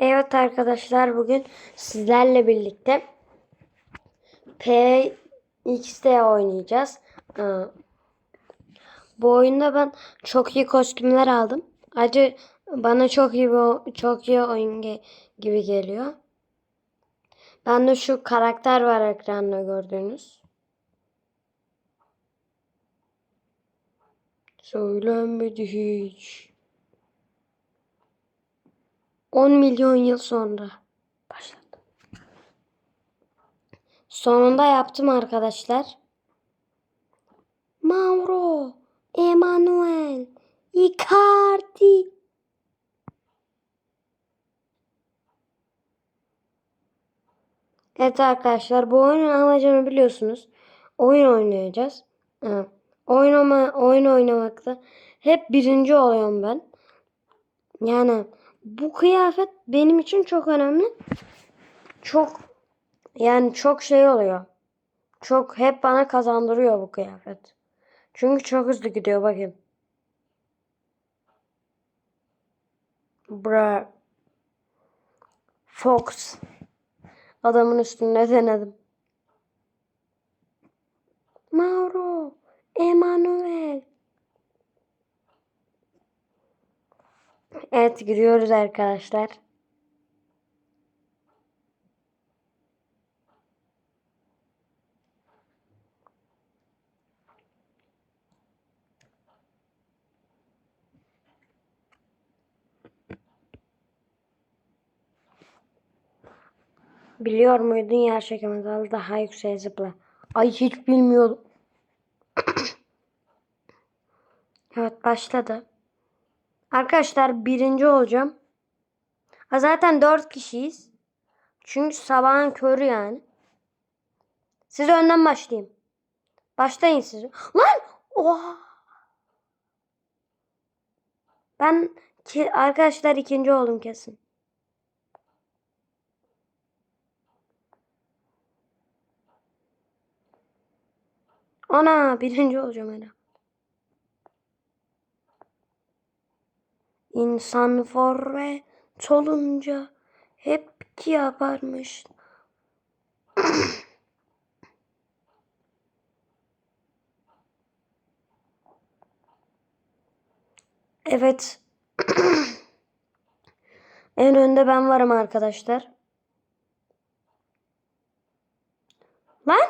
Evet arkadaşlar bugün sizlerle birlikte PX'de oynayacağız. Ee, Bu oyunda ben çok iyi kostümler aldım. Acı bana çok iyi çok iyi oyun gibi geliyor. Ben de şu karakter var ekranda gördüğünüz. Söylenmedi hiç. 10 milyon yıl sonra başladım. Sonunda yaptım arkadaşlar. Mauro, Emanuel, Icardi. Evet arkadaşlar bu oyunun amacını biliyorsunuz. Oyun oynayacağız. Ha, Oynama, oyun oynamakta hep birinci oluyorum ben. Yani bu kıyafet benim için çok önemli. Çok yani çok şey oluyor. Çok hep bana kazandırıyor bu kıyafet. Çünkü çok hızlı gidiyor bakın. Bra. Fox. Adamın üstünde denedim. Mauro. Emanuel. Evet giriyoruz arkadaşlar. Biliyor muydun yer çekimi daha yükseğe zıpla. Ay hiç bilmiyordum. evet başladı. Arkadaşlar birinci olacağım. Ha, zaten dört kişiyiz. Çünkü sabahın körü yani. Siz önden başlayayım. Başlayın siz. Lan! Oha! Ben ki arkadaşlar ikinci oldum kesin. Ana birinci olacağım hele. İnsan forvet olunca hep ki yaparmış. Evet. en önde ben varım arkadaşlar. Lan!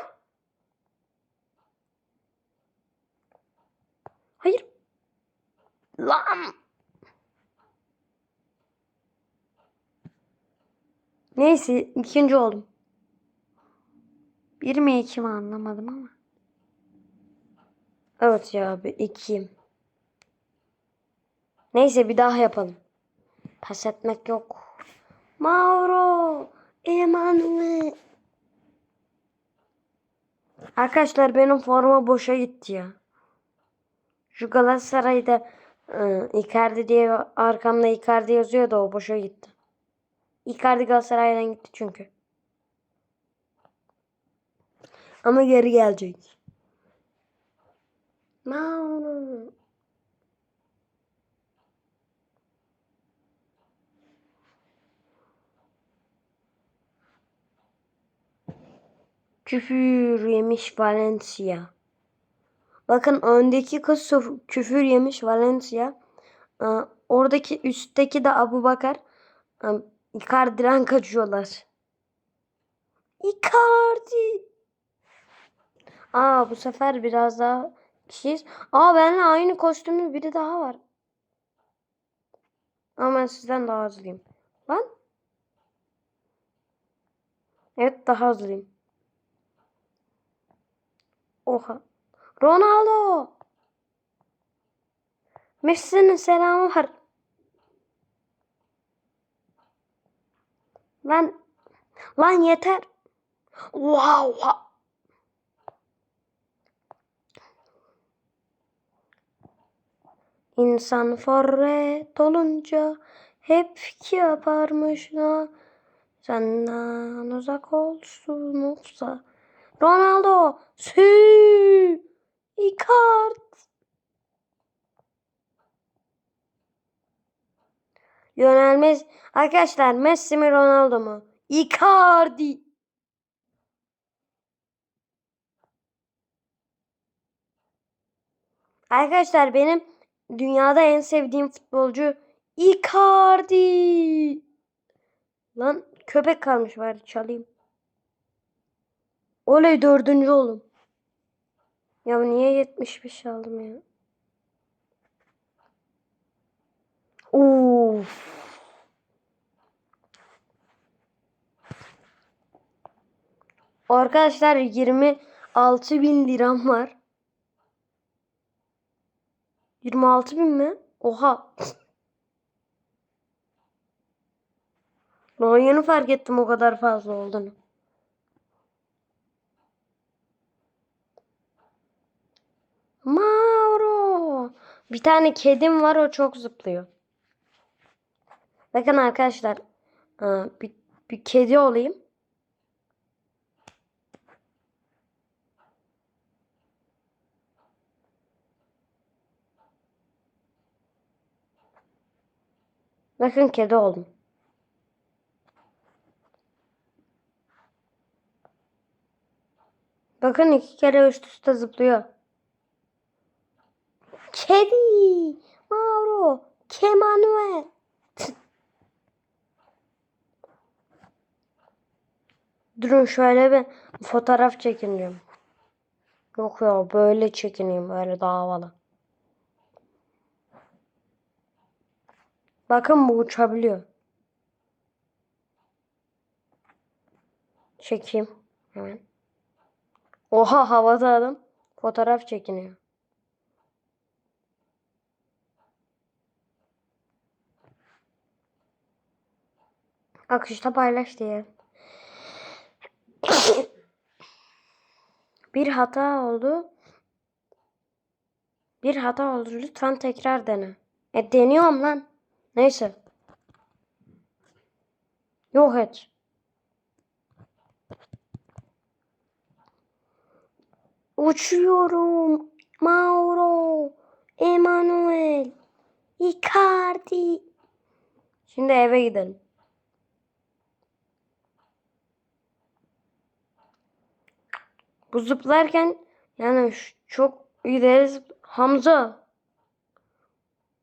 Hayır. Lan! Neyse ikinci oldum. Bir mi iki mi anlamadım ama. Evet ya abi ikiyim. Neyse bir daha yapalım. Pes etmek yok. Mauro, Emanuel. Arkadaşlar benim forma boşa gitti ya. Şu Galatasaray'da ıı, Icardi diye arkamda Icardi yazıyor da o boşa gitti. Icardi Galatasaray'dan gitti çünkü. Ama geri gelecek. Mauro. Küfür yemiş Valencia. Bakın öndeki kız küfür yemiş Valencia. Oradaki üstteki de Abu Bakar. Icardi'den kaçıyorlar. Icardi. Aa bu sefer biraz daha kişiyiz. Aa benimle aynı kostümlü biri daha var. Ama ben sizden daha hızlıyım. Lan. Evet daha hızlıyım. Oha. Ronaldo. Messi'nin selamı var. Lan. Lan yeter. Wow. İnsan forvet olunca hep ki yaparmış na. Senden uzak olsun olsa. Ronaldo. Sü. Icardi. Yönelmez. Arkadaşlar Messi mi Ronaldo mu? Icardi. Arkadaşlar benim dünyada en sevdiğim futbolcu Icardi. Lan köpek kalmış bari çalayım. Oley dördüncü oğlum. Ya niye 75 aldım ya? Uf. Arkadaşlar 26 bin liram var. 26 bin mi? Oha. Lan yeni fark ettim o kadar fazla olduğunu. Mauro. Bir tane kedim var o çok zıplıyor. Bakın arkadaşlar. aa, Bir, bir kedi olayım. Bakın kedi oldum. Bakın iki kere üst üste zıplıyor. Kedi. Mauro. Kemanuel. Durun şöyle bir fotoğraf çekineceğim. Yok ya böyle çekineyim böyle daha havalı. Bakın bu uçabiliyor. Çekeyim hemen. Oha havada adam fotoğraf çekiniyor. Akışta paylaş diye. Bir hata oldu. Bir hata oldu. Lütfen tekrar dene. E deniyorum lan. Neyse. Yok et. Uçuyorum. Mauro. Emanuel. Icardi. Şimdi eve gidelim. Bu zıplarken yani çok ileri zıp- Hamza.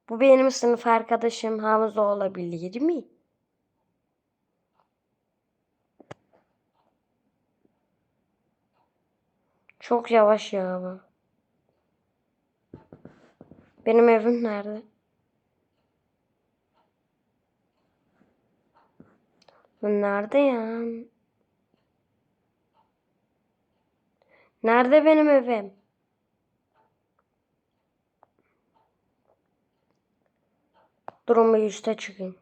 Bu benim sınıf arkadaşım Hamza olabilir mi? Çok yavaş ya bu. Benim evim nerede? Bu nerede ya? Nerede benim evim? Durun bir üste çıkayım.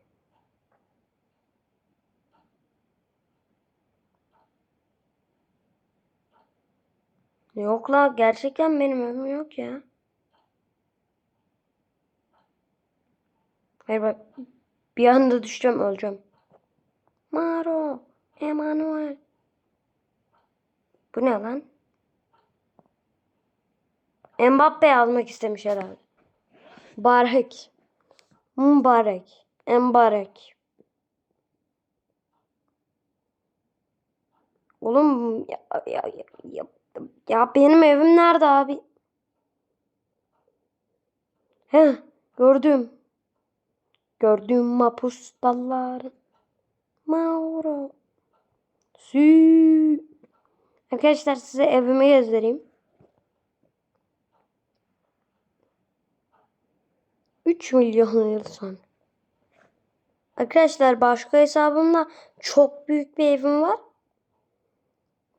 Yok la gerçekten benim evim yok ya. Hayır bak bir anda düşeceğim öleceğim. Maro, Emanuel. Bu ne lan? Mbappe almak istemiş herhalde. Barek. Mübarek. Embarek. Oğlum ya, ya, ya, ya, ya benim evim nerede abi? Heh gördüm. Gördüm mapus dalları. Mauro. Sü. Arkadaşlar size evimi gezdireyim. 3 milyon yıl sonra. Arkadaşlar başka hesabımda çok büyük bir evim var.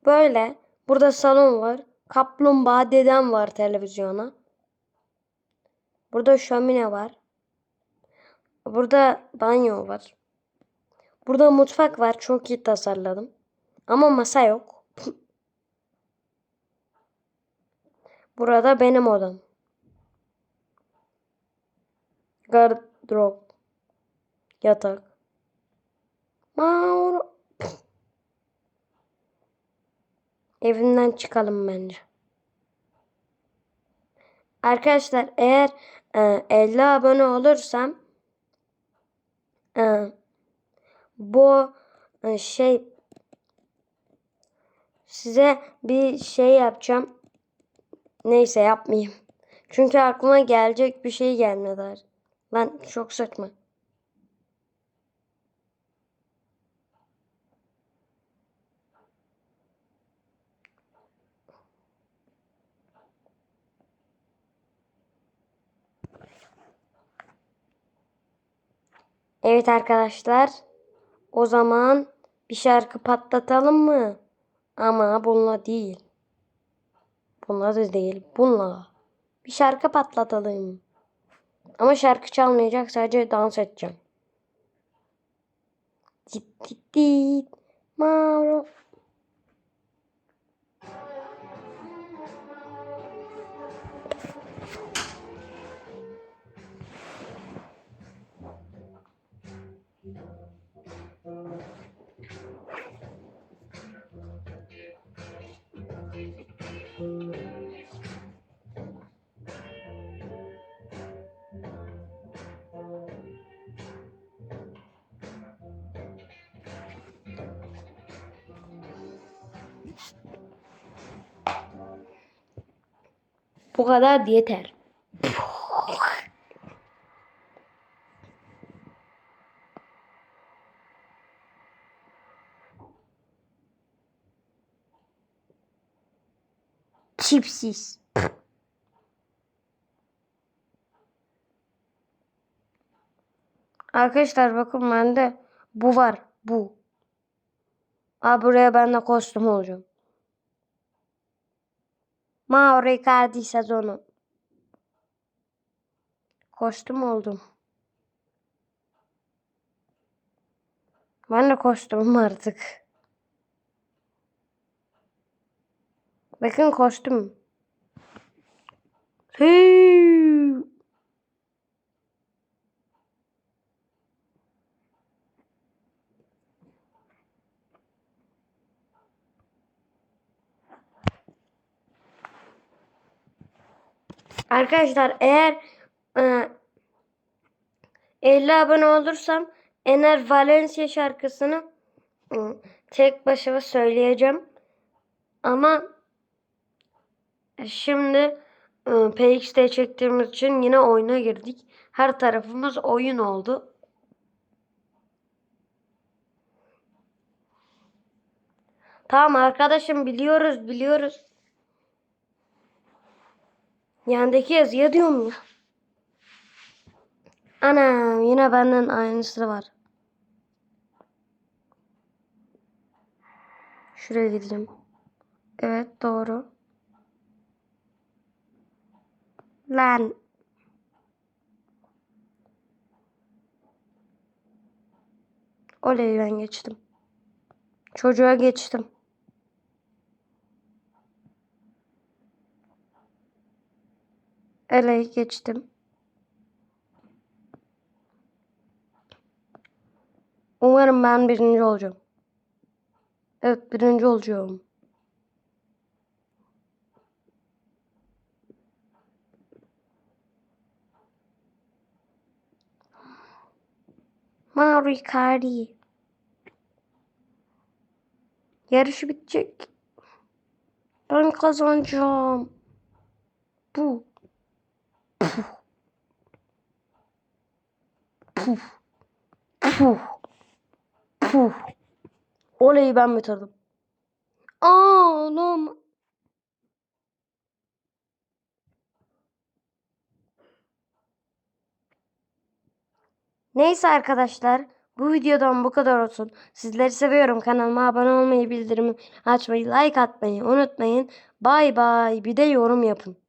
Böyle. Burada salon var. Kaplumbağa dedem var televizyona. Burada şömine var. Burada banyo var. Burada mutfak var. Çok iyi tasarladım. Ama masa yok. Burada benim odam. Gardırop. Yatak. Mauro. Evinden çıkalım bence. Arkadaşlar eğer e, 50 abone olursam Ee, bu e, şey size bir şey yapacağım. Neyse yapmayayım. Çünkü aklıma gelecek bir şey gelmedi. Lan çok saçma. Evet arkadaşlar. O zaman bir şarkı patlatalım mı? Ama bununla değil. Bununla da değil. Bununla. Bir şarkı patlatalım. Ama şarkı çalmayacak. Sadece dans edeceğim. Dit dit dit. Mauro. Bu kadar yeter. Çipsiz. Arkadaşlar bakın bende bu var. Bu. Aa, buraya ben de kostüm olacağım. Mauro Icardi sezonu. Kostüm oldum. Ben de kostümüm artık. Bakın kostüm. Hüüü. Arkadaşlar eğer e, 50 abone olursam Ener Valencia şarkısını e, tek başıma söyleyeceğim. Ama şimdi e, PX'de çektiğimiz için yine oyuna girdik. Her tarafımız oyun oldu. Tamam arkadaşım biliyoruz biliyoruz. Yandaki yazıya diyorum ya. Ana yine benden aynısı var. Şuraya gideceğim. Evet doğru. Lan. Oley ben geçtim. Çocuğa geçtim. Ele geçtim. Umarım ben birinci olacağım. Evet birinci olacağım. Mauro Icardi. Yarışı bitecek. Ben kazanacağım. Bu. Puh. Puh. Puh. Puh. Oley ben bitirdim. Aa, oğlum. Neyse arkadaşlar. Bu videodan bu kadar olsun. Sizleri seviyorum. Kanalıma abone olmayı, bildirimi açmayı, like atmayı unutmayın. Bay bay. Bir de yorum yapın.